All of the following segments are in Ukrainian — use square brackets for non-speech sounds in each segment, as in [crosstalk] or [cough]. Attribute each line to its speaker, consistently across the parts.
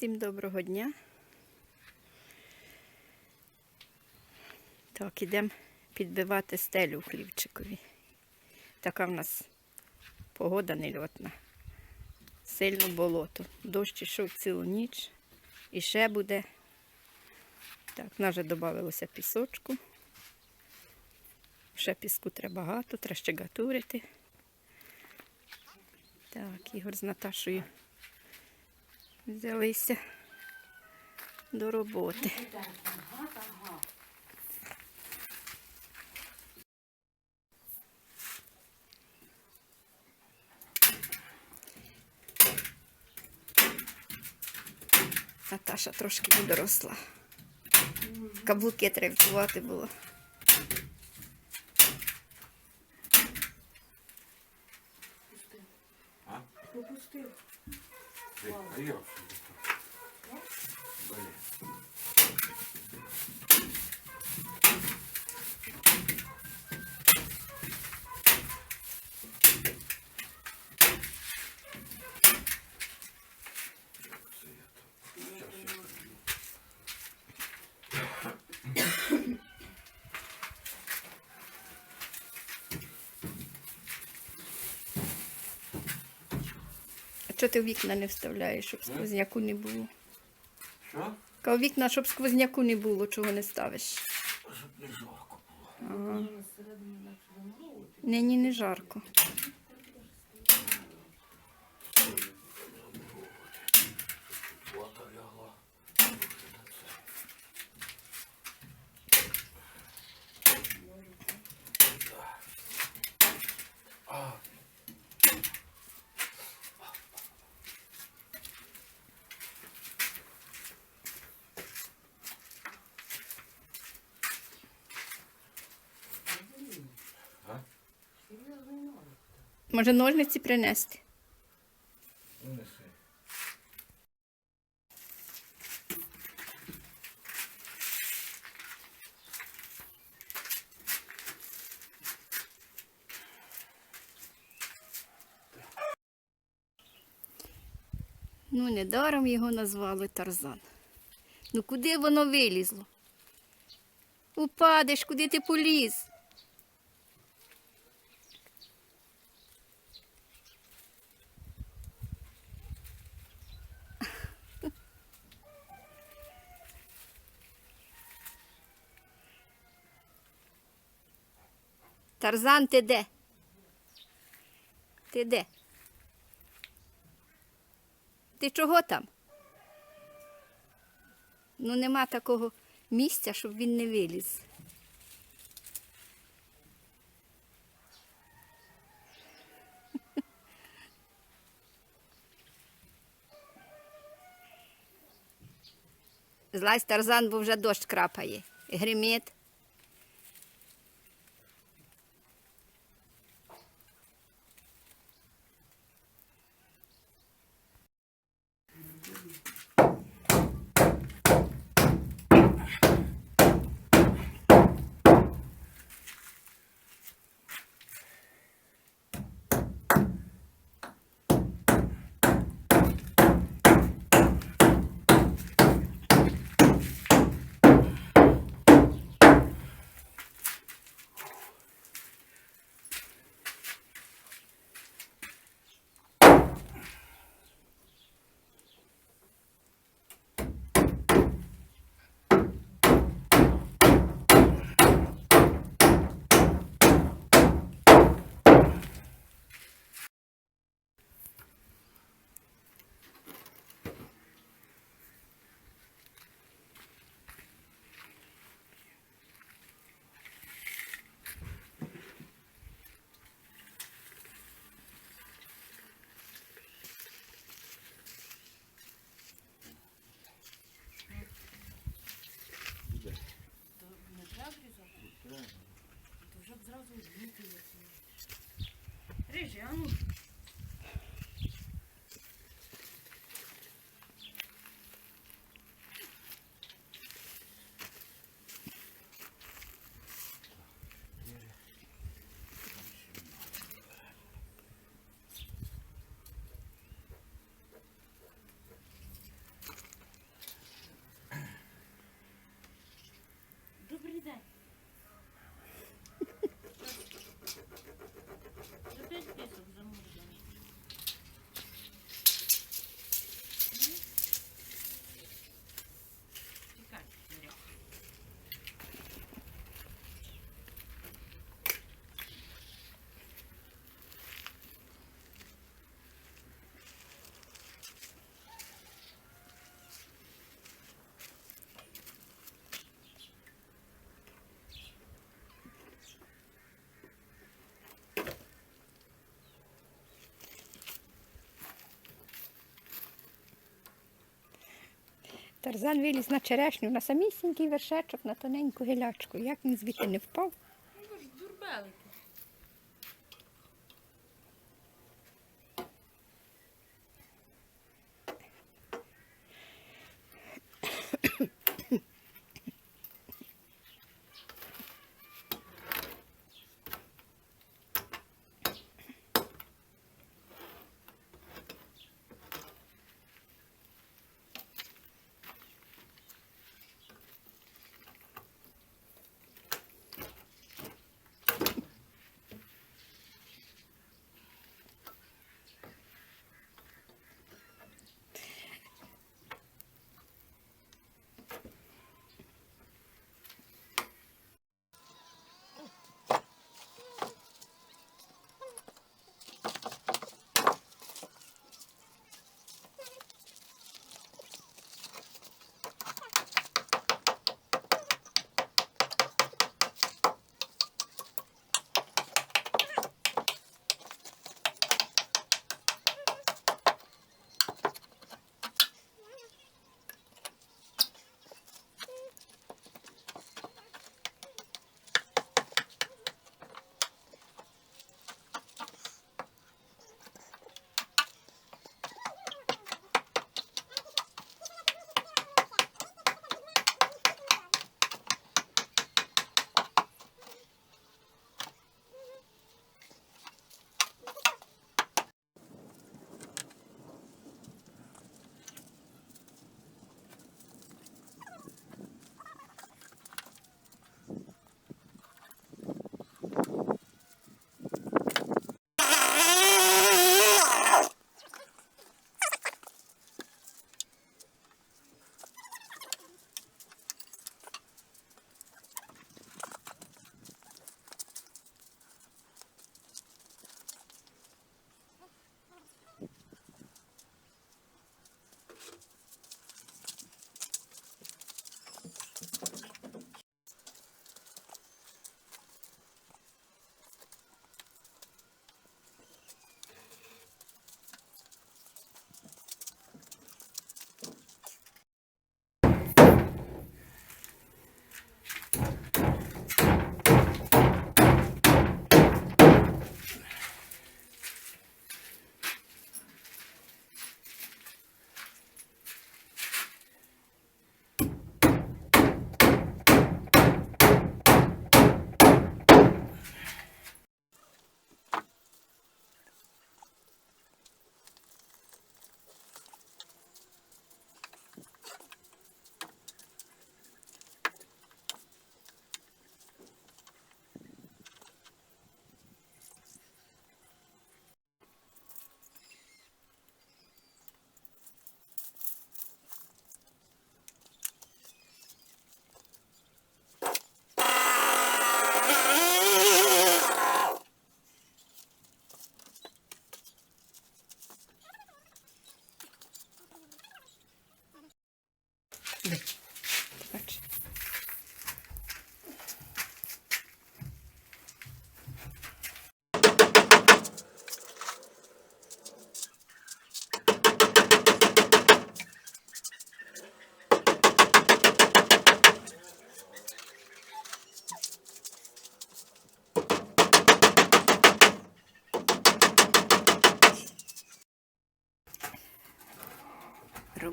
Speaker 1: Всім доброго дня. Так, ідемо підбивати стелю в хлівчикові. Така в нас погода нельотна. Сильно болото. Дощ ішов цілу ніч і ще буде. Так, в вже додавалося пісочку. Ще піску треба багато, треба ще гатурити. Так, Ігор з Наташою взялися до роботи. Наташа трошки не доросла. Каблуки треба вцювати було.
Speaker 2: Попустив.
Speaker 3: А я Блин.
Speaker 1: Чого ти в вікна не вставляєш, щоб сквозняку не було?
Speaker 3: Що?
Speaker 1: Кажу, вікна, щоб сквозняку не було, чого не ставиш.
Speaker 3: Щоб не жарко було.
Speaker 1: Ага. Нині не жарко.
Speaker 3: Вода лягла. А, а?
Speaker 1: Може ножниці принести?
Speaker 3: Неси.
Speaker 1: Ну, недаром його назвали Тарзан. Ну куди воно вилізло? Упадеш, куди ти поліз? Тарзан, ти де? Ти де? Ти чого там? Ну, нема такого місця, щоб він не виліз. Злазь Тарзан, бо вже дощ крапає. Гримить.
Speaker 2: don't know.
Speaker 1: Тарзан виліз на черешню, на самісінький вершечок, на тоненьку гілячку. Як він звідти не впав?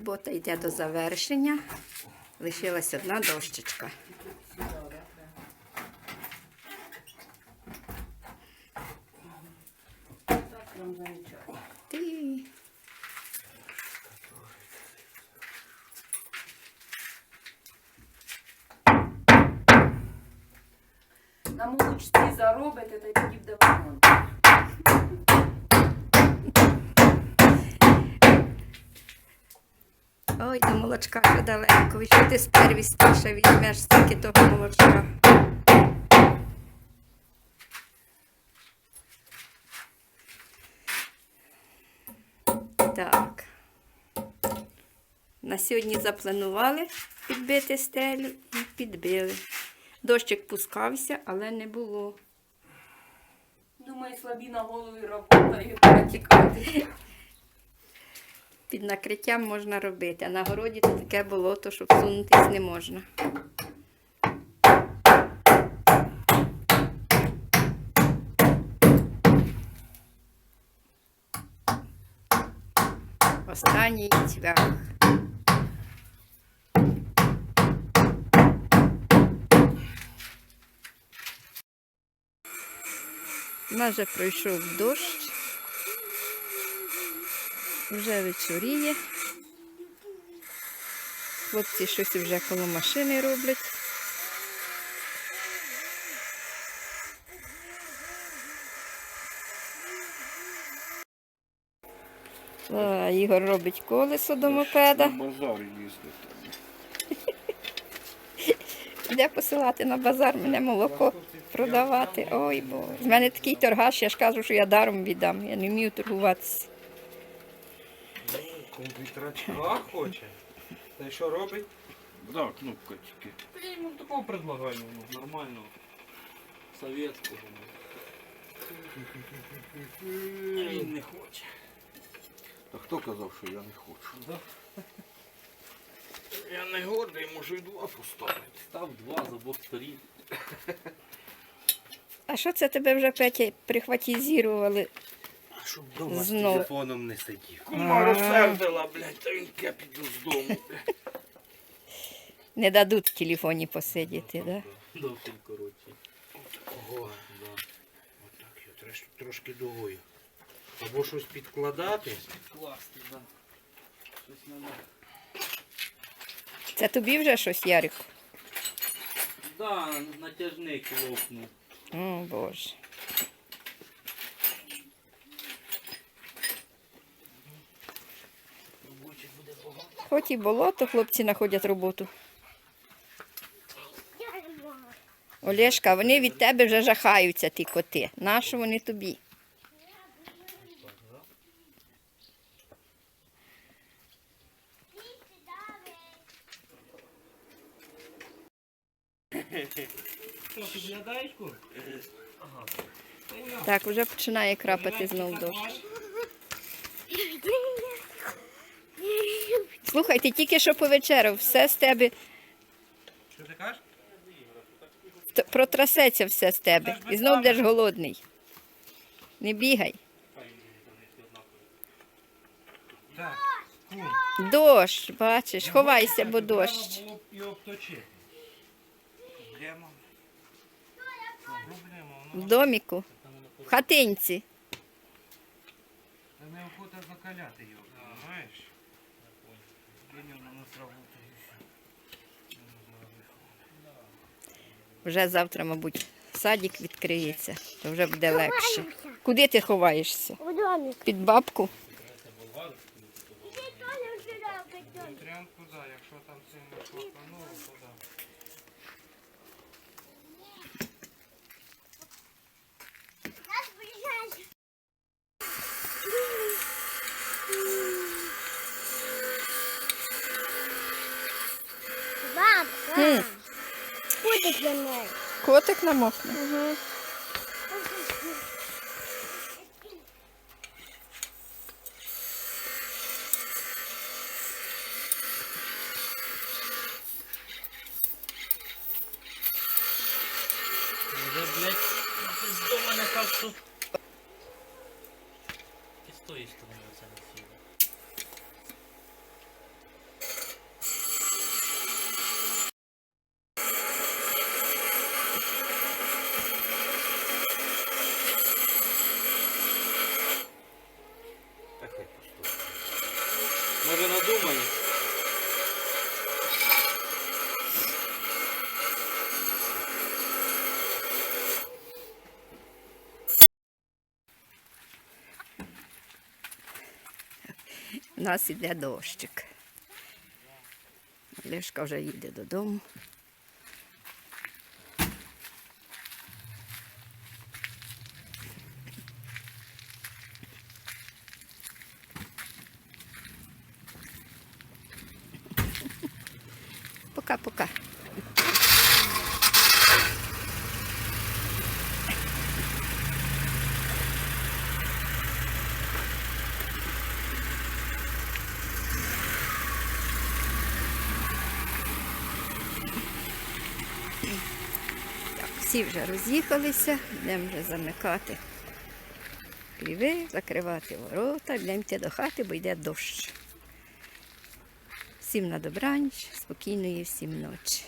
Speaker 1: Робота йде до завершення. Лишилась одна дощечка. Ти
Speaker 2: На молочці заробите, та тоді буде
Speaker 1: Ой, до молочка ще далеко. Що ти з первістка ще візьмеш стільки того молочка? Так. На сьогодні запланували підбити стелю і підбили. Дощик пускався, але не було.
Speaker 2: Думаю, слабі на голові робота і тікати.
Speaker 1: Під накриттям можна робити, а на городі то таке болото, що всунутись не можна. Останній цвях. Вже пройшов дощ. Вже вечоріє. Хлопці щось вже коло машини роблять. А, Ігор робить колесо до мопеда.
Speaker 3: На базар їздити. [laughs]
Speaker 1: Де посилати на базар мене молоко продавати. Ой боже. З мене такий торгаш, я ж кажу, що я даром віддам. Я не вмію торгуватися.
Speaker 4: Комп'ютерачка хоче. Та й що робить?
Speaker 3: Да, кнопка тільки.
Speaker 4: Я йому такого предлагаю, ну, нормального. Советського. ну. Він не хоче.
Speaker 3: А хто казав, що я не хочу?
Speaker 4: Да.
Speaker 3: Я не гордий, можу й два поставити.
Speaker 4: Став два з обох сторін.
Speaker 1: А що це тебе вже Петя прихватізірували?
Speaker 4: Щоб дома з
Speaker 1: Знов.
Speaker 4: телефоном не сидів.
Speaker 3: Кума розсердила, блядь, та він я піду з дому. [laughs]
Speaker 1: Не дадуть в телефоні посидіти, да?
Speaker 4: Зовсім коротше.
Speaker 3: Ого.
Speaker 4: Да.
Speaker 5: Так, я треш- трошки дугою. Або щось підкладати.
Speaker 4: Класти, да. Щось надо.
Speaker 1: Це тобі вже щось, Ярик?
Speaker 4: Да, натяжник лопнув.
Speaker 1: О, Боже. Хоч і болото, хлопці знаходять роботу. Олешка, вони від тебе вже жахаються, ті коти. Нащо вони тобі? Так, вже починає крапати знов дощ. [laughs] Слухай, ти тільки що повечеряв, все з тебе
Speaker 5: Що ти кажеш?
Speaker 1: т- протрасеться все з тебе. І знов будеш голодний. Не бігай.
Speaker 5: Так.
Speaker 1: Дощ, бачиш, ховайся, бо дощ.
Speaker 5: Треба було б його обточити. Проблема. Проблема,
Speaker 1: В
Speaker 5: воно
Speaker 1: доміку, в хатинці.
Speaker 5: та не охота закаляти його, знаєш? На.
Speaker 1: Вже завтра, мабуть, садик відкриється, то вже буде легше. Куди ти ховаєшся?
Speaker 6: У домик.
Speaker 1: Під бабку?
Speaker 5: Трянку, да, якщо там сильно шокануло, то да.
Speaker 1: Котик намокне.
Speaker 4: Вже, блядь, пиздована кашу. І з тої сторони оце не сіло.
Speaker 5: Так
Speaker 1: У нас іде дощик. Лешка вже їде додому. Всі вже роз'їхалися, йдемо вже замикати хліви, закривати ворота, йдемо до хати, бо йде дощ. Всім на добраніч, спокійної всім ночі.